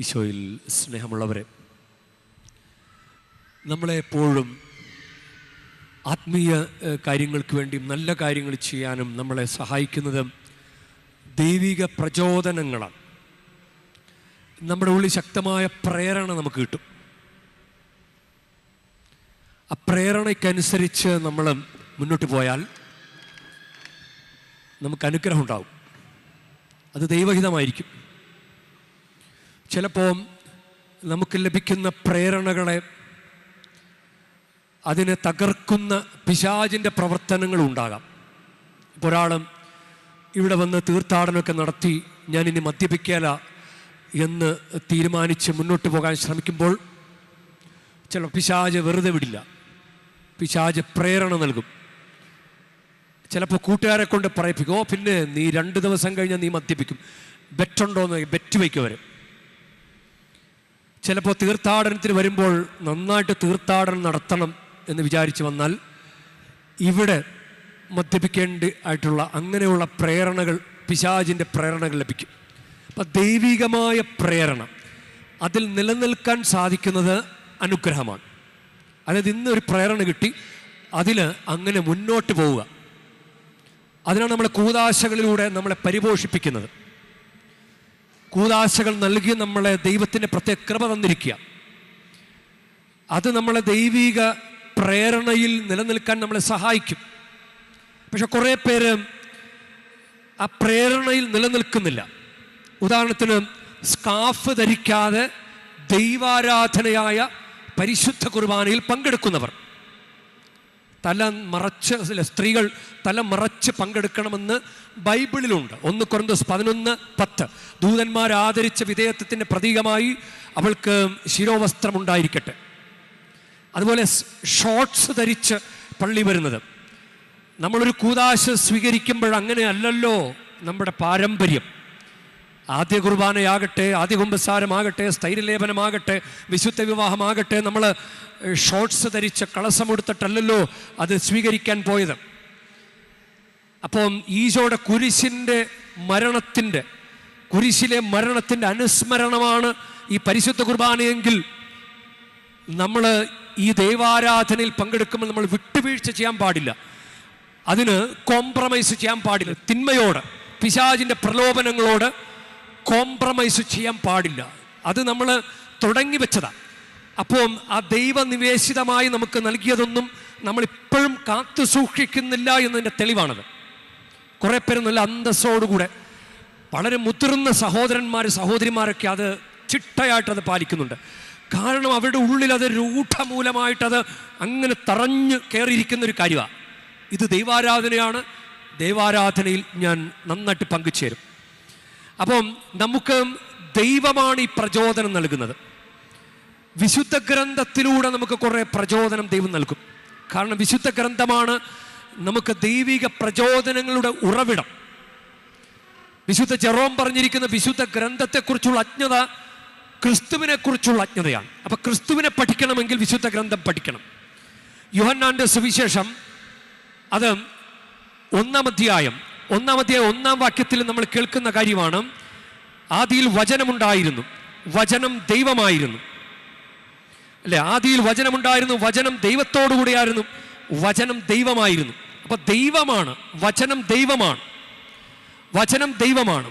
ഈശോയിൽ സ്നേഹമുള്ളവരെ നമ്മളെപ്പോഴും ആത്മീയ കാര്യങ്ങൾക്ക് വേണ്ടി നല്ല കാര്യങ്ങൾ ചെയ്യാനും നമ്മളെ സഹായിക്കുന്നത് ദൈവിക പ്രചോദനങ്ങളാണ്. നമ്മുടെ ഉള്ളിൽ ശക്തമായ പ്രേരണ നമുക്ക് കിട്ടും. ആ പ്രേരണയ്ക്കനുസരിച്ച് നമ്മൾ മുന്നോട്ട് പോയാൽ നമുക്ക് അനുഗ്രഹം ഉണ്ടാവും. അത് ദൈവഹിതമായിരിക്കും. ചിലപ്പോൾ നമുക്ക് ലഭിക്കുന്ന പ്രേരണകളെ അതിനെ തകർക്കുന്ന പിശാചിന്റെ പ്രവർത്തനങ്ങളും ഉണ്ടാകാം. ഇപ്പോൾ ഒരാൾ ഇവിടെ വന്ന് തീർത്ഥാടനമൊക്കെ നടത്തി ഞാനിനി മദ്യപിക്കല എന്ന് തീരുമാനിച്ച് മുന്നോട്ട് പോകാൻ ശ്രമിക്കുമ്പോൾ ചില പിശാജ് വെറുതെ വിടില്ല. പിശാജ് പ്രേരണ നൽകും. ചിലപ്പോൾ കൂട്ടുകാരെ കൊണ്ട് പറയിപ്പിക്കും ഓ പിന്നെ നീ രണ്ട് ദിവസം കഴിഞ്ഞാൽ നീ മദ്യപിക്കും. ബെറ്റുണ്ടോന്ന് ബെറ്റ് വയ്ക്കും അവർ ചിലപ്പോൾ തീർത്ഥാടനത്തിന് വരുമ്പോൾ നന്നായിട്ട് തീർത്ഥാടനം നടത്തണം എന്ന് വിചാരിച്ചു വന്നാൽ ഇവിടെ മദ്യപിക്കേണ്ട ആയിട്ടുള്ള അങ്ങനെയുള്ള പ്രേരണകൾ പിശാജിന്റെ പ്രേരണകൾ ലഭിക്കും. അപ്പം ദൈവികമായ പ്രേരണ അതിൽ നിലനിൽക്കാൻ സാധിക്കുന്നത് അനുഗ്രഹമാണ്. അതായത് ഇന്നൊരു പ്രേരണ കിട്ടി അതിൽ അങ്ങനെ മുന്നോട്ട് പോവുക. അതിനാണ് നമ്മളെ കൂതാശകളിലൂടെ നമ്മളെ പരിപോഷിപ്പിക്കുന്നത്. കൂതാശകൾ നൽകി നമ്മളെ ദൈവത്തിന്റെ പ്രത്യേക കൃപ തന്നിരിക്കുക. അത് നമ്മളെ ദൈവിക പ്രേരണയിൽ നിലനിൽക്കാൻ നമ്മളെ സഹായിക്കും. പക്ഷെ കുറേ പേര് ആ പ്രേരണയിൽ നിലനിൽക്കുന്നില്ല. ഉദാഹരണത്തിന് സ്കാഫ് ധരിക്കാതെ ദൈവാരാധനയായ പരിശുദ്ധ കുർബാനയിൽ പങ്കെടുക്കുന്നവർ. തല മറച്ച് അല്ല, സ്ത്രീകൾ തല മറച്ച് പങ്കെടുക്കണമെന്ന് ബൈബിളിലുണ്ട്. ഒന്ന് കൊറന്തോസ് പതിനൊന്ന് പത്ത്. ദൂതന്മാർ ആദരിച്ച വിധേയത്വത്തിന്റെ പ്രതീകമായി അവൾക്ക് ശിരോവസ്ത്രം ഉണ്ടായിരിക്കട്ടെ. അതുപോലെ ഷോർട്സ് ധരിച്ച് പള്ളി വരുന്നത്. നമ്മളൊരു കൂതാശ സ്വീകരിക്കുമ്പോൾ അങ്ങനെ അല്ലല്ലോ നമ്മുടെ പാരമ്പര്യം. ആദ്യ കുർബാനയാകട്ടെ ആദ്യ കുമ്പസാരമാകട്ടെ സ്ഥൈര്യലേപനമാകട്ടെ വിശുദ്ധ വിവാഹമാകട്ടെ നമ്മൾ ഷോർട്സ് ധരിച്ച് കളസമെടുത്തിട്ടല്ലല്ലോ അത് സ്വീകരിക്കാൻ പോയത്. അപ്പം ഈശോയുടെ കുരിശിന്റെ മരണത്തിന്റെ കുരിശിലെ മരണത്തിന്റെ അനുസ്മരണമാണ് ഈ പരിശുദ്ധ കുർബാനയെങ്കിൽ നമ്മൾ ഈ ദൈവാരാധനയിൽ പങ്കെടുക്കുമ്പോൾ നമ്മൾ വിട്ടുവീഴ്ച ചെയ്യാൻ പാടില്ല. അതിന് കോംപ്രമൈസ് ചെയ്യാൻ പാടില്ല. തിന്മയോട് പിശാചിന്റെ പ്രലോഭനങ്ങളോട് കോംപ്രമൈസ് ചെയ്യാൻ പാടില്ല. അത് നമ്മൾ തുടങ്ങി വെച്ചതാ. അപ്പോൾ ആ ദൈവനിവേശിതമായി നമുക്ക് നൽകിയതൊന്നും നമ്മൾ ഇപ്പോഴും കാത്തു സൂക്ഷിക്കുന്നില്ല എന്നതിന്റെ തെളിവാണത്. കുറേ പേര് നല്ല അന്തസ്സോടുകൂടെ വളരെ മുതിർന്ന സഹോദരന്മാർ സഹോദരിമാരൊക്കെ അത് ചിട്ടയായിട്ട് അത് പാലിക്കുന്നുണ്ട്. കാരണം അവരുടെ ഉള്ളിൽ അത് രൂഢമൂലമായിട്ടത് അങ്ങനെ തറഞ്ഞു കയറിയിരിക്കുന്ന ഒരു കാര്യമാണ് ഇത് ദൈവാരാധനയാണ്. ദൈവാരാധനയിൽ ഞാൻ നന്നായിട്ട് പങ്കുചേരും. അപ്പം നമുക്ക് ദൈവമാണ് ഈ പ്രചോദനം നൽകുന്നത്. വിശുദ്ധ ഗ്രന്ഥത്തിലൂടെ നമുക്ക് കുറേ പ്രചോദനം ദൈവം നൽകും. കാരണം വിശുദ്ധ ഗ്രന്ഥമാണ് നമുക്ക് ദൈവിക പ്രചോദനങ്ങളുടെ ഉറവിടം. വിശുദ്ധ ജെറോം പറഞ്ഞിരിക്കുന്ന വിശുദ്ധ ഗ്രന്ഥത്തെക്കുറിച്ചുള്ള അജ്ഞത ക്രിസ്തുവിനെ കുറിച്ചുള്ള അജ്ഞതയാണ്. അപ്പൊ ക്രിസ്തുവിനെ പഠിക്കണമെങ്കിൽ വിശുദ്ധ ഗ്രന്ഥം പഠിക്കണം. യുഹന്നാന്റെ സുവിശേഷം അത് ഒന്നാം അധ്യായം ഒന്നാം അധ്യായം ഒന്നാം വാക്യത്തിൽ നമ്മൾ കേൾക്കുന്ന കാര്യമാണ് ആദിയിൽ വചനമുണ്ടായിരുന്നു വചനം ദൈവമായിരുന്നു. അല്ലെ? ആദിയിൽ വചനമുണ്ടായിരുന്നു വചനം ദൈവത്തോടു കൂടിയായിരുന്നു വചനം ദൈവമായിരുന്നു. അപ്പൊ ദൈവമാണ് വചനം ദൈവമാണ് വചനം ദൈവമാണ്.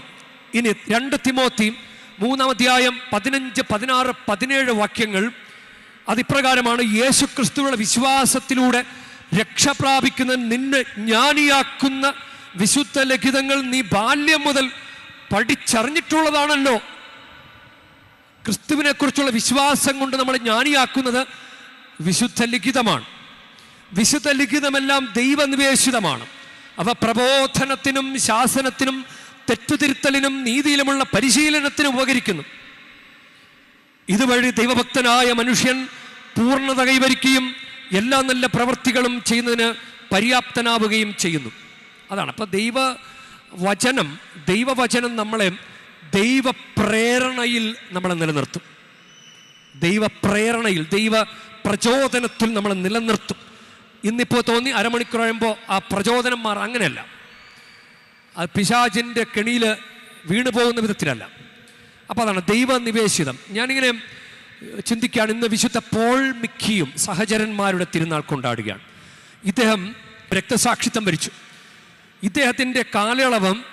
ഇനി രണ്ട് തിമോത്തി മൂന്നാം അധ്യായം പതിനഞ്ച് പതിനാറ് പതിനേഴ് വാക്യങ്ങൾ അതിപ്രകാരമാണ് യേശു വിശ്വാസത്തിലൂടെ രക്ഷ പ്രാപിക്കുന്ന നിന്നെ ജ്ഞാനിയാക്കുന്ന വിശുദ്ധ ലിഖിതങ്ങൾ നീ ബാല്യം മുതൽ പഠിച്ചറിഞ്ഞിട്ടുള്ളതാണല്ലോ. ക്രിസ്തുവിനെ കുറിച്ചുള്ള വിശ്വാസം കൊണ്ട് നമ്മൾ ജ്ഞാനിയാക്കുന്നത് വിശുദ്ധ ലിഖിതമാണ് വിശുദ്ധ ലിഖിതമെല്ലാം ദൈവനിവേശിതമാണ്. അവ പ്രബോധനത്തിനും ശാസനത്തിനും തെറ്റുതിരുത്തലിനും നീതിയിലുമുള്ള പരിശീലനത്തിനും ഉപകരിക്കുന്നു. ഇതുവഴി ദൈവഭക്തനായ മനുഷ്യൻ പൂർണത കൈവരിക്കുകയും എല്ലാ നല്ല പ്രവൃത്തികളും ചെയ്യുന്നതിന് പര്യാപ്തനാവുകയും ചെയ്യുന്നു. അതാണ്. അപ്പോൾ ദൈവ വചനം ദൈവവചനം നമ്മളെ ദൈവപ്രേരണയിൽ നമ്മളെ നിലനിർത്തും. ദൈവപ്രേരണയിൽ ദൈവ പ്രചോദനത്തിൽ നമ്മളെ നിലനിർത്തും. ഇന്നിപ്പോൾ തോന്നി അരമണിക്കൂർ കഴിയുമ്പോൾ ആ പ്രചോദനം മാറാം അങ്ങനെയല്ല. അത് പിശാചിന്റെ കെണിയിൽ വീണു പോകുന്ന വിധത്തിലല്ല. അപ്പോൾ അതാണ് ദൈവ നിവേശിതം ഞാനിങ്ങനെ ചിന്തിക്കുകയാണ് ഇന്ന് വിശുദ്ധ പോൾ മിക്കിയും സഹചരന്മാരുടെ തിരുനാൾ കൊണ്ടാടുകയാണ്. ഇദ്ദേഹം രക്തസാക്ഷിത്വം വരിച്ചു. ഇദ്ദേഹത്തിന്റെ കാലയളവം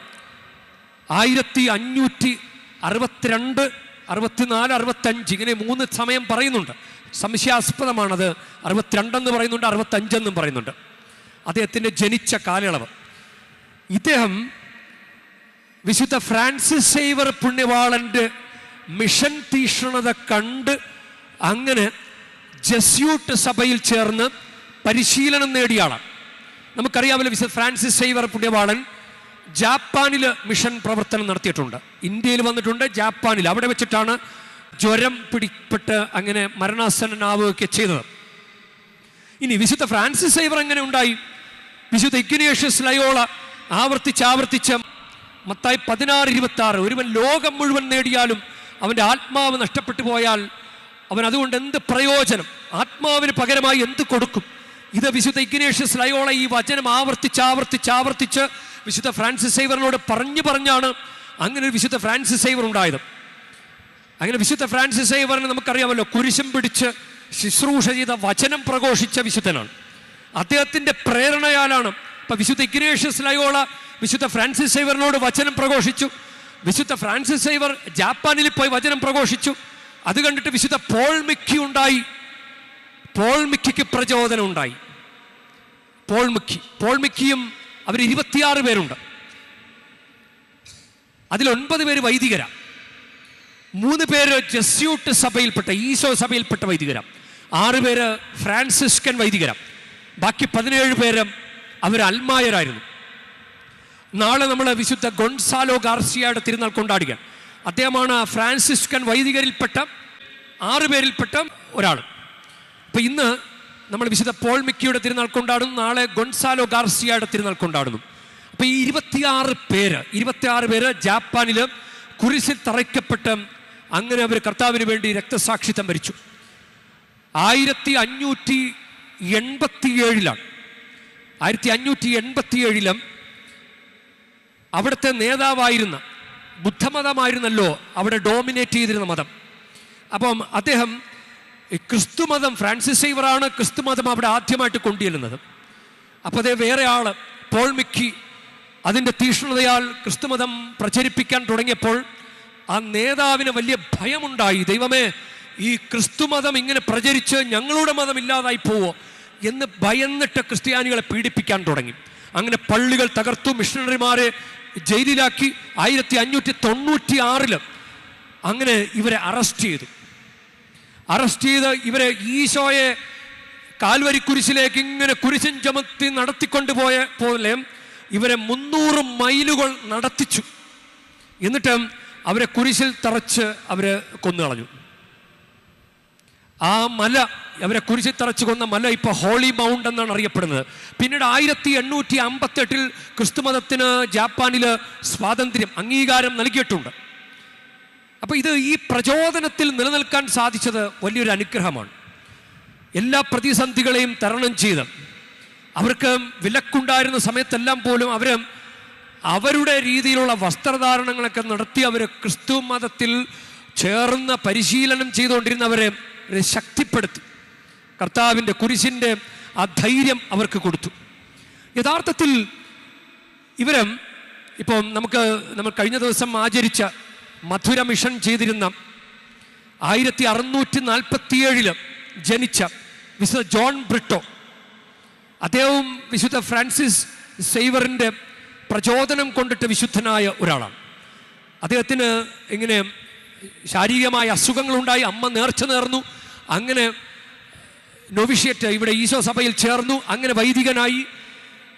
ആയിരത്തി അഞ്ഞൂറ്റി അറുപത്തിരണ്ട് അറുപത്തിനാല് അറുപത്തഞ്ച് ഇങ്ങനെ മൂന്ന് സമയം പറയുന്നുണ്ട്. സംശയാസ്പദമാണത്. അറുപത്തിരണ്ടെന്ന് പറയുന്നുണ്ട് അറുപത്തഞ്ചെന്നും പറയുന്നുണ്ട്. അദ്ദേഹത്തിന്റെ ജനിച്ച കാലയളവ്. ഇദ്ദേഹം വിശുദ്ധ ഫ്രാൻസിസ് സേവർ പുണ്യവാളന്റെ മിഷൻ തീഷ്ണത കണ്ട് അങ്ങനെ ജസ്യൂട്ട് സഭയിൽ ചേർന്ന് പരിശീലനം നേടിയ ആളാണ്. നമുക്കറിയാമല്ലോ വിശുദ്ധ ഫ്രാൻസിസ് സേവർ പുണ്യവാളൻ ജാപ്പാനിൽ മിഷൻ പ്രവർത്തനം നടത്തിയിട്ടുണ്ട്. ഇന്ത്യയിൽ വന്നിട്ടുണ്ട് ജാപ്പാനിൽ. അവിടെ വെച്ചിട്ടാണ് ജ്വരം പിടിപ്പെട്ട് അങ്ങനെ മരണാസനാവുകയൊക്കെ ചെയ്തത്. ഇനി വിശുദ്ധ ഫ്രാൻസിസ് സേവർ എങ്ങനെ ഉണ്ടായി? വിശുദ്ധ ഇഗ്നേഷ്യസ് ലയോള ആവർത്തിച്ച് ആവർത്തിച്ച് മത്തായി പതിനാറ് ഇരുപത്തി ആറ് ഒരുവൻ ലോകം മുഴുവൻ നേടിയാലും അവന്റെ ആത്മാവ് നഷ്ടപ്പെട്ടു പോയാൽ അവൻ അതുകൊണ്ട് എന്ത് പ്രയോജനം? ആത്മാവിന് പകരമായി എന്ത് കൊടുക്കും? ഇത് വിശുദ്ധ ഇഗ്നേഷ്യസ് ലയോള ഈ വചനം ആവർത്തിച്ച് ആവർത്തിച്ച് ആവർത്തിച്ച് വിശുദ്ധ ഫ്രാൻസിസ് സൈവറിനോട് പറഞ്ഞു പറഞ്ഞാണ് അങ്ങനെ ഒരു വിശുദ്ധ ഫ്രാൻസിസ് സൈവർ ഉണ്ടായത്. അങ്ങനെ വിശുദ്ധ ഫ്രാൻസിസ് സൈവറിന് നമുക്കറിയാമല്ലോ കുരിശം പിടിച്ച് ശുശ്രൂഷ ചെയ്ത വചനം പ്രഘോഷിച്ച വിശുദ്ധനാണ്. അദ്ദേഹത്തിന്റെ പ്രേരണയാലാണ് ഇപ്പൊ വിശുദ്ധ ഇഗ്നേഷ്യസ് ലയോള വിശുദ്ധ ഫ്രാൻസിസ് സൈവറിനോട് വചനം പ്രഘോഷിച്ചു. വിശുദ്ധ ഫ്രാൻസിസ് സൈവർ ജാപ്പാനിൽ പോയി വചനം പ്രഘോഷിച്ചു. അത് കണ്ടിട്ട് വിശുദ്ധ പോൾ മിക്കി ഉണ്ടായി. പോൾ മിക്കിക്ക് പ്രചോദനം ഉണ്ടായി പോൾ മിക്കി പോൾ മിക്കിയും അവർ ഇരുപത്തിയാറ് പേരുണ്ട്. അതിൽ ഒൻപത് പേര് വൈദികരാ. മൂന്ന് പേര് ജസ്യൂട്ട് സഭയിൽപ്പെട്ട ഈശോ സഭയിൽപ്പെട്ട വൈദികരാ. ആറ് പേര് ഫ്രാൻസിസ്കൻ വൈദികരാ. ബാക്കി പതിനേഴ് പേര് അവർ അൽമായരായിരുന്നു. നാളെ നമ്മൾ വിശുദ്ധ ഗൊൺസാലോ ഗാർസിയയുടെ തിരുനാൾ കൊണ്ടാടുകയാണ്. അദ്ദേഹമാണ് ഫ്രാൻസിസ്കൻ വൈദികരിൽപ്പെട്ട ആറ് പേരിൽപ്പെട്ട ഒരാൾ അപ്പം ഇന്ന് നമ്മൾ വിശുദ്ധ പോൾ മിക്കിയുടെ തിരുനാൾ കൊണ്ടാടുന്നു നാളെ ഗൊൺസാലോ ഗാർസിയയുടെ തിരുനാൾ കൊണ്ടാടുന്നു. അപ്പോൾ ഈ ഇരുപത്തിയാറ് പേര് ഇരുപത്തിയാറ് പേര് ജാപ്പാനിൽ കുരിശിൽ തറയ്ക്കപ്പെട്ട് അങ്ങനെ അവർ കർത്താവിന് വേണ്ടി രക്തസാക്ഷിത്വം വരിച്ചു. ആയിരത്തി അഞ്ഞൂറ്റി എൺപത്തിയേഴിലാണ് ആയിരത്തി അഞ്ഞൂറ്റി എൺപത്തിയേഴിലും അവിടുത്തെ നേതാവായിരുന്ന ബുദ്ധമതമായിരുന്നല്ലോ അവിടെ ഡോമിനേറ്റ് ചെയ്തിരുന്ന മതം. അപ്പം അദ്ദേഹം ഈ ക്രിസ്തുമതം ഫ്രാൻസിസ് സൈവറാണ് ക്രിസ്തുമതം അവിടെ ആദ്യമായിട്ട് കൊണ്ടുചെല്ലുന്നത്. അപ്പോൾ അതേ വേറെ ആൾ പോൾ മിക്കി അതിന്റെ തീഷ്ണതയാൽ ക്രിസ്തുമതം പ്രചരിപ്പിക്കാൻ തുടങ്ങിയപ്പോൾ ആ നേതാവിന് വലിയ ഭയമുണ്ടായി. ദൈവമേ ഈ ക്രിസ്തുമതം ഇങ്ങനെ പ്രചരിച്ച് ഞങ്ങളുടെ മതം ഇല്ലാതായി പോവോ എന്ന് ഭയന്നിട്ട് ക്രിസ്ത്യാനികളെ പീഡിപ്പിക്കാൻ തുടങ്ങി. അങ്ങനെ പള്ളികൾ തകർത്തു മിഷണറിമാരെ ജയിലിലാക്കി. ആയിരത്തി അഞ്ഞൂറ്റി തൊണ്ണൂറ്റി ആറിൽ അങ്ങനെ ഇവരെ അറസ്റ്റ് ചെയ്തു. അറസ്റ്റ് ചെയ്ത് ഇവരെ ഈശോയെ കാൽവരി കുരിശിലേക്ക് ഇങ്ങനെ കുരിശൻ ചമത്തി നടത്തിക്കൊണ്ടുപോയ പോലെ ഇവരെ മുന്നൂറ് മൈലുകൾ നടത്തിച്ചു. എന്നിട്ട് അവരെ കുരിശിൽ തറച്ച് അവരെ കൊന്നു കളഞ്ഞു ആ മല അവരെ കുരിശിൽ തറച്ച് കൊന്ന മല ഇപ്പോൾ ഹോളി മൗണ്ട് എന്നാണ് അറിയപ്പെടുന്നത്. പിന്നീട് ആയിരത്തി എണ്ണൂറ്റി അമ്പത്തെട്ടിൽ ക്രിസ്തുമതത്തിന് ജാപ്പാനിൽ സ്വാതന്ത്ര്യം അംഗീകാരം നൽകിയിട്ടുണ്ട്. അപ്പോൾ ഇത് ഈ പ്രചോദനത്തിൽ നിലനിൽക്കാൻ സാധിച്ചത് വലിയൊരു അനുഗ്രഹമാണ്. എല്ലാ പ്രതിസന്ധികളെയും തരണം ചെയ്ത് അവർക്ക് വിലക്കുണ്ടായിരുന്ന സമയത്തെല്ലാം പോലും അവർ അവരുടെ രീതിയിലുള്ള വസ്ത്രധാരണങ്ങളൊക്കെ നടത്തി അവർ ക്രിസ്തു മതത്തിൽ ചേർന്ന് പരിശീലനം ചെയ്തുകൊണ്ടിരുന്നവരെ ശക്തിപ്പെടുത്തി. കർത്താവിന്റെ കുരിശിന്റെ ആ ധൈര്യം അവർക്ക് കൊടുത്തു. യഥാർത്ഥത്തിൽ ഇവരും ഇപ്പം നമുക്ക് നമ്മൾ കഴിഞ്ഞ ദിവസം ആചരിച്ച മധുര മിഷൻ ചെയ്തിരുന്ന ആയിരത്തി അറുന്നൂറ്റി നാൽപ്പത്തിയേഴിൽ ജനിച്ച വിശുദ്ധ ജോൺ ബ്രിട്ടോ അദ്ദേഹവും വിശുദ്ധ ഫ്രാൻസിസ് സേവറിന്റെ പ്രചോദനം കൊണ്ടിട്ട് വിശുദ്ധനായ ഒരാളാണ്. അദ്ദേഹത്തിന് ഇങ്ങനെ ശാരീരികമായ അസുഖങ്ങളുണ്ടായി അമ്മ നേർച്ച നേർന്നു അങ്ങനെ നൊവിഷ്യറ്റ് ഇവിടെ ഈശോ സഭയിൽ ചേർന്നു അങ്ങനെ വൈദികനായി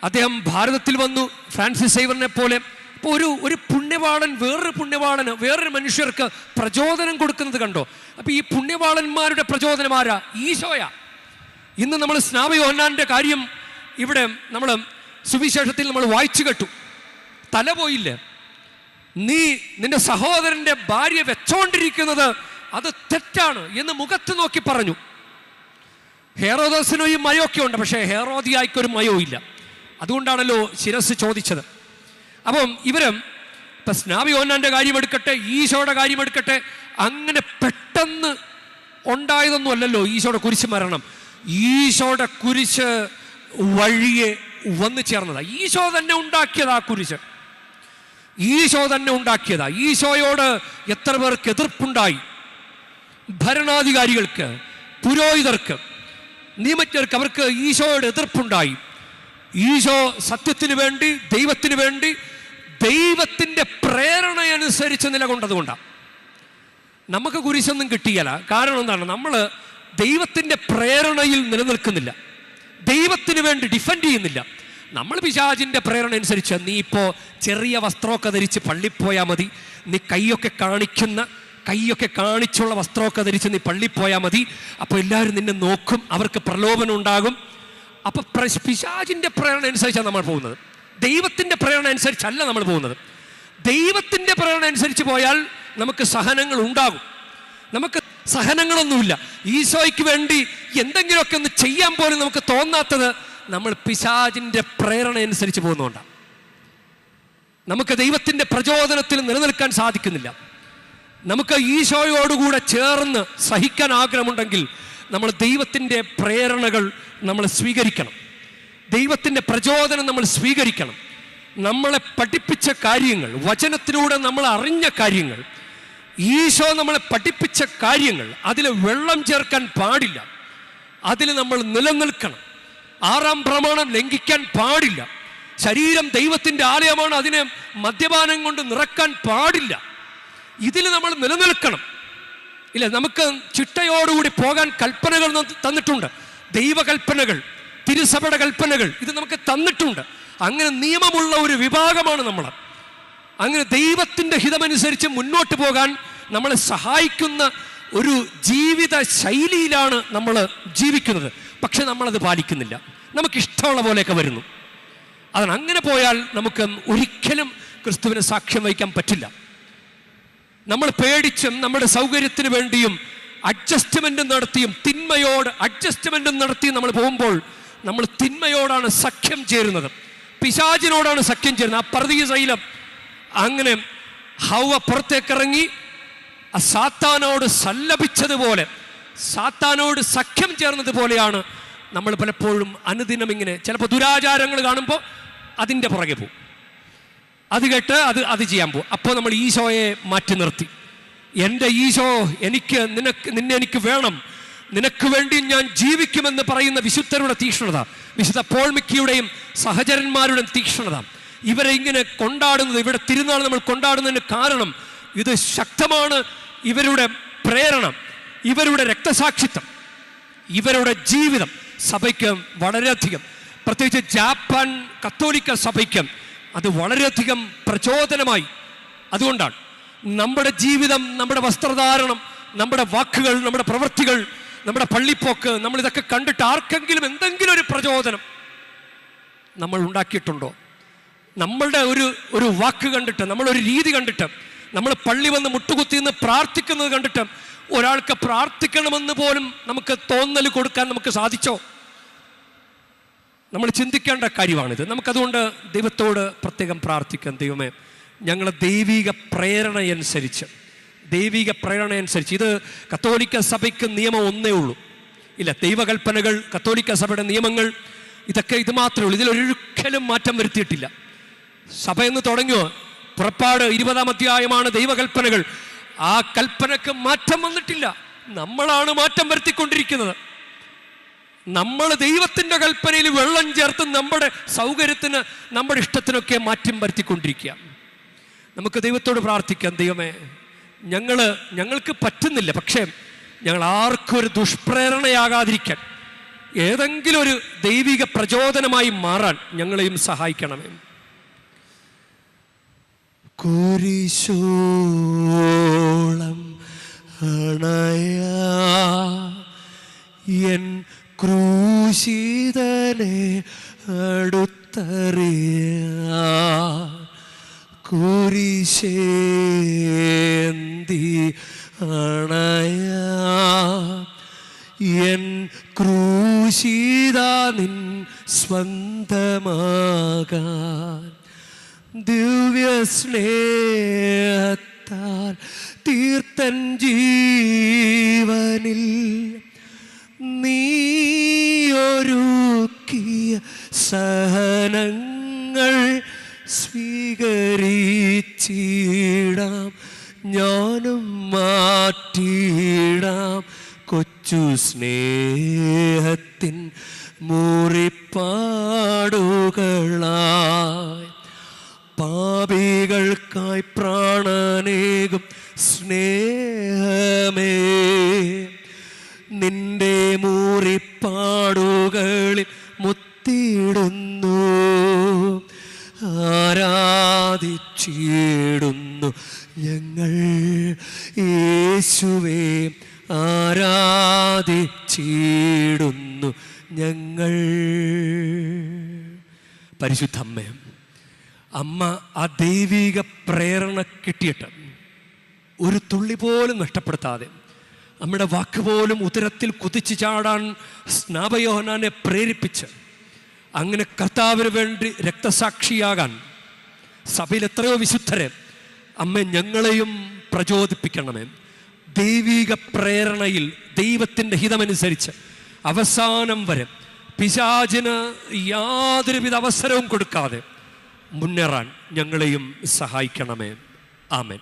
അദ്ദേഹം ഭാരതത്തിൽ വന്നു ഫ്രാൻസിസ് സേവറിനെ പോലെ അപ്പോൾ ഒരു ഒരു പുണ്യവാളൻ വേറൊരു പുണ്യവാളന് വേറൊരു മനുഷ്യർക്ക് പ്രചോദനം കൊടുക്കുന്നത് കണ്ടോ? അപ്പോൾ ഈ പുണ്യവാളന്മാരുടെ പ്രചോദനം ആരാ? ഈശോയാ. ഇന്ന് നമ്മൾ സ്നാപയോഹന്നാന്റെ കാര്യം ഇവിടെ നമ്മൾ സുവിശേഷത്തിൽ നമ്മൾ വായിച്ചു കെട്ടു. തല പോയില്ലേ? നീ നിന്റെ സഹോദരന്റെ ഭാര്യ വെച്ചോണ്ടിരിക്കുന്നത് അത് തെറ്റാണ് എന്ന് മുഖത്ത് നോക്കി പറഞ്ഞു. ഹേറോദോസിനും ഈ മയൊക്കെ ഉണ്ട് പക്ഷേ ഹേറോദിയായിക്കൊരു മയോ ഇല്ല അതുകൊണ്ടാണല്ലോ ശിരസ് ചോദിച്ചത്. അപ്പം ഇവരും ഇപ്പം സ്നാവിയോന്നാന്റെ കാര്യമെടുക്കട്ടെ ഈശോയുടെ കാര്യമെടുക്കട്ടെ അങ്ങനെ പെട്ടെന്ന് ഉണ്ടായതൊന്നും അല്ലല്ലോ ഈശോയുടെ കുരിശ് മരണം. ഈശോയുടെ കുരിശ് വഴിയെ വന്നു ചേർന്നതാ. ഈശോ തന്നെ ഉണ്ടാക്കിയതാ കുരിശ്. ഈശോ തന്നെ ഉണ്ടാക്കിയതാ. ഈശോയോട് എത്ര പേർക്ക് എതിർപ്പുണ്ടായി? ഭരണാധികാരികൾക്ക് പുരോഹിതർക്ക് നിയമജ്ഞർക്ക് അവർക്ക് ഈശോയുടെ എതിർപ്പുണ്ടായി. ഈശോ സത്യത്തിന് വേണ്ടി ദൈവത്തിന് വേണ്ടി ദൈവത്തിന്റെ പ്രേരണ പ്രേരണയനുസരിച്ച് നിലകൊണ്ടതുകൊണ്ടാണ്. നമുക്ക് കുരിശൊന്നും കിട്ടിയല്ല. കാരണം എന്താണ്? നമ്മൾ ദൈവത്തിന്റെ പ്രേരണയിൽ നിലനിൽക്കുന്നില്ല. ദൈവത്തിന് വേണ്ടി ഡിഫെൻഡ് ചെയ്യുന്നില്ല. നമ്മൾ പിശാചിന്റെ പ്രേരണ അനുസരിച്ച് നീ ഇപ്പോൾ ചെറിയ വസ്ത്രമൊക്കെ ധരിച്ച് പള്ളിപ്പോയാൽ മതി. നീ കൈയൊക്കെ കാണിക്കുന്ന കൈയൊക്കെ കാണിച്ചുള്ള വസ്ത്രമൊക്കെ ധരിച്ച് നീ പള്ളിപ്പോയാൽ മതി. അപ്പോൾ എല്ലാവരും നിന്നെ നോക്കും അവർക്ക് പ്രലോഭനം ഉണ്ടാകും. അപ്പോൾ പിശാചിന്റെ പ്രേരണ അനുസരിച്ചാണ് നമ്മൾ പോകുന്നത്. ദൈവത്തിന്റെ പ്രേരണ അനുസരിച്ചല്ല നമ്മൾ പോകുന്നത്. ദൈവത്തിന്റെ പ്രേരണ അനുസരിച്ച് പോയാൽ നമുക്ക് സഹനങ്ങൾ ഉണ്ടാകും. നമുക്ക് സഹനങ്ങളൊന്നുമില്ല. ഈശോയ്ക്ക് വേണ്ടി എന്തെങ്കിലുമൊക്കെ ഒന്ന് ചെയ്യാൻ പോലും നമുക്ക് തോന്നാത്തത് നമ്മൾ പിശാചിന്റെ പ്രേരണ അനുസരിച്ച് പോകുന്നതുകൊണ്ടാണ് നമുക്ക് ദൈവത്തിന്റെ പ്രചോദനത്തിൽ നിലനിൽക്കാൻ സാധിക്കുന്നില്ല. നമുക്ക് ഈശോയോടുകൂടെ ചേർന്ന് സഹിക്കാൻ ആഗ്രഹമുണ്ടെങ്കിൽ നമ്മൾ ദൈവത്തിന്റെ പ്രേരണകൾ നമ്മൾ സ്വീകരിക്കണം. ദൈവത്തിന്റെ പ്രചോദനം നമ്മൾ സ്വീകരിക്കണം. നമ്മളെ പഠിപ്പിച്ച കാര്യങ്ങൾ വചനത്തിലൂടെ നമ്മൾ അറിഞ്ഞ കാര്യങ്ങൾ ഈശോ നമ്മളെ പഠിപ്പിച്ച കാര്യങ്ങൾ അതിൽ വെള്ളം ചേർക്കാൻ പാടില്ല. അതിൽ നമ്മൾ നിലനിൽക്കണം. ആറാം പ്രമാണം ലംഘിക്കാൻ പാടില്ല. ശരീരം ദൈവത്തിന്റെ ആലയമാണ് അതിനെ മദ്യപാനം കൊണ്ട് നിറക്കാൻ പാടില്ല. ഇതിൽ നമ്മൾ നിലനിൽക്കണം. ഇല്ല നമുക്ക് ചിട്ടയോടുകൂടി പോകാൻ കൽപ്പനകൾ തന്നിട്ടുണ്ട്. ദൈവകൽപ്പനകൾ. തിരുസഭയുടെ കൽപ്പനകൾ ഇത് നമുക്ക് തന്നിട്ടുണ്ട്. അങ്ങനെ നിയമമുള്ള ഒരു വിഭാഗമാണ് നമ്മൾ. അങ്ങനെ ദൈവത്തിന്റെ ഹിതമനുസരിച്ച് മുന്നോട്ട് പോകാൻ നമ്മളെ സഹായിക്കുന്ന ഒരു ജീവിത ശൈലിയിലാണ് നമ്മൾ ജീവിക്കുന്നത്. പക്ഷെ നമ്മളത് പാലിക്കുന്നില്ല. നമുക്കിഷ്ടമുള്ള പോലെയൊക്കെ വരുന്നു. അതാണ് അങ്ങനെ പോയാൽ നമുക്ക് ഒരിക്കലും ക്രിസ്തുവിനെ സാക്ഷ്യം വഹിക്കാൻ പറ്റില്ല. നമ്മൾ പേടിച്ചും നമ്മുടെ സൗകര്യത്തിന് വേണ്ടിയും അഡ്ജസ്റ്റ്മെന്റും നടത്തിയും തിന്മയോട് അഡ്ജസ്റ്റ്മെന്റും നടത്തിയും നമ്മൾ പോകുമ്പോൾ നമ്മൾ തിന്മയോടാണ് സഖ്യം ചേരുന്നത്. പിശാചിനോടാണ് സഖ്യം ചേരുന്നത്. ആ പ്രതീക ശൈലം അങ്ങനെ ഹൗവ പുറത്തേക്കിറങ്ങി ആ സാത്താനോട് സല്ലപിച്ചതുപോലെ സാത്താനോട് സഖ്യം ചേർന്നതുപോലെയാണ് നമ്മൾ പലപ്പോഴും അനുദിനം ഇങ്ങനെ ചിലപ്പോൾ ദുരാചാരങ്ങൾ കാണുമ്പോൾ അതിന്റെ പുറകെ പോകും. അത് കേട്ട് അത് അത് ചെയ്യാൻ പോകും. അപ്പോൾ നമ്മൾ ഈശോയെ മാറ്റി നിർത്തി. എന്റെ ഈശോ എനിക്ക് നിനക്ക് നിന്നെ എനിക്ക് വേണം. നിനക്ക് വേണ്ടി ഞാൻ ജീവിക്കുമെന്ന് പറയുന്ന വിശുദ്ധരുടെ തീക്ഷ്ണത വിശുദ്ധ പോൾമിക്കിയുടെയും സഹചരന്മാരുടെയും തീക്ഷ്ണത. ഇവരെ ഇങ്ങനെ കൊണ്ടാടുന്നത് ഇവിടെ തിരുനാൾ നമ്മൾ കൊണ്ടാടുന്നതിന് കാരണം ഇത് ശക്തമാണ് ഇവരുടെ പ്രേരണ ഇവരുടെ രക്തസാക്ഷിത്വം ഇവരുടെ ജീവിതം സഭയ്ക്ക് വളരെയധികം. പ്രത്യേകിച്ച് ജാപ്പാൻ കത്തോലിക്ക സഭയ്ക്ക് അത് വളരെയധികം പ്രചോദനമായി. അതുകൊണ്ടാണ് നമ്മുടെ ജീവിതം നമ്മുടെ വസ്ത്രധാരണം നമ്മുടെ വാക്കുകൾ നമ്മുടെ പ്രവൃത്തികൾ നമ്മുടെ പള്ളിപ്പോക്ക് നമ്മൾ ഇതൊക്കെ കണ്ടിട്ട് ആർക്കെങ്കിലും എന്തെങ്കിലും ഒരു പ്രചോദനം നമ്മൾ ഉണ്ടാക്കിയിട്ടുണ്ടോ? നമ്മളുടെ ഒരു ഒരു വാക്ക് കണ്ടിട്ട് നമ്മളൊരു രീതി കണ്ടിട്ട് നമ്മൾ പള്ളി വന്ന് മുട്ടുകുത്തി നിന്ന് പ്രാർത്ഥിക്കുന്നത് കണ്ടിട്ട് ഒരാൾക്ക് പ്രാർത്ഥിക്കണമെന്ന് പോലും നമുക്ക് തോന്നൽ കൊടുക്കാൻ നമുക്ക് സാധിച്ചോ? നമ്മൾ ചിന്തിക്കേണ്ട കാര്യമാണിത്. നമുക്കതുകൊണ്ട് ദൈവത്തോട് പ്രത്യേകം പ്രാർത്ഥിക്കാം ദൈവമേ. ഞങ്ങളുടെ ദൈവിക പ്രേരണയനുസരിച്ച് ദൈവിക പ്രേരണ അനുസരിച്ച്. ഇത് കത്തോലിക്ക സഭയ്ക്ക് നിയമം ഒന്നേ ഉള്ളൂ. ഇല്ല ദൈവകൽപ്പനകൾ കത്തോലിക്ക സഭയുടെ നിയമങ്ങൾ ഇതൊക്കെ ഇത് മാത്രമേ ഉള്ളൂ. ഇതിലൊരിക്കലും മാറ്റം വരുത്തിയിട്ടില്ല. സഭ എന്ന് തുടങ്ങിയോ? പുറപ്പാട് ഇരുപതാം അധ്യായമാണ് ദൈവകൽപ്പനകൾ. ആ കൽപ്പനക്ക് മാറ്റം വന്നിട്ടില്ല. നമ്മളാണ് മാറ്റം വരുത്തിക്കൊണ്ടിരിക്കുന്നത്. നമ്മൾ ദൈവത്തിന്റെ കൽപ്പനയിൽ വെള്ളം ചേർത്ത് നമ്മുടെ സൗകര്യത്തിന് നമ്മുടെ ഇഷ്ടത്തിനൊക്കെ മാറ്റം വരുത്തിക്കൊണ്ടിരിക്കുക നമുക്ക് ദൈവത്തോട് പ്രാർത്ഥിക്കാം. ദൈവമേ ഞങ്ങൾ ഞങ്ങൾക്ക് പറ്റുന്നില്ല. പക്ഷേ ഞങ്ങൾ ആർക്കൊരു ദുഷ്പ്രേരണയാകാതിരിക്കാൻ ഏതെങ്കിലും ഒരു ദൈവിക പ്രചോദനമായി മാറാൻ ഞങ്ങളെയും സഹായിക്കണമേ. കുരിശോളം അണയ എൻ ക്രൂശിതനെ അടുത്തറിയ. അണയാ എൻ ക്രൂശീതാ നിൻ സ്വന്തമാകാൻ. ദിവ്യ സ്നേഹത്താൽ തീർത്തൻ ജീവനിൽ നീയൊരുക്കിയ സഹനങ്ങൾ സ്വീകരിച്ചിടാം. ഞാനും മാറ്റിയിടാം കൊച്ചു സ്നേഹത്തിൻ മുറിപ്പാടുകളായി. പാപികൾക്കായി പ്രാണനേകും സ്നേഹമേ. അമ്മ ആ ദൈവിക പ്രേരണ കിട്ടിയിട്ട് ഒരു തുള്ളി പോലും നഷ്ടപ്പെടുത്താതെ നമ്മുടെ വാക്ക് പോലും ഉദരത്തിൽ കുതിച്ചു ചാടാൻ സ്നാപയോഹനാനെ പ്രേരിപ്പിച്ച് അങ്ങനെ കർത്താവിന് വേണ്ടി രക്തസാക്ഷിയാകാൻ സഭയിൽ എത്രയോ വിശുദ്ധരെ അമ്മ ഞങ്ങളെയും പ്രചോദിപ്പിക്കണമേ. ദൈവിക പ്രേരണയിൽ ദൈവത്തിന്റെ ഹിതമനുസരിച്ച് അവസാനം വരെ പിശാചിന് യാതൊരുവിധ അവസരവും കൊടുക്കാതെ മുന്നേറാൻ ഞങ്ങളെയും സഹായിക്കണമേ. ആമേൻ.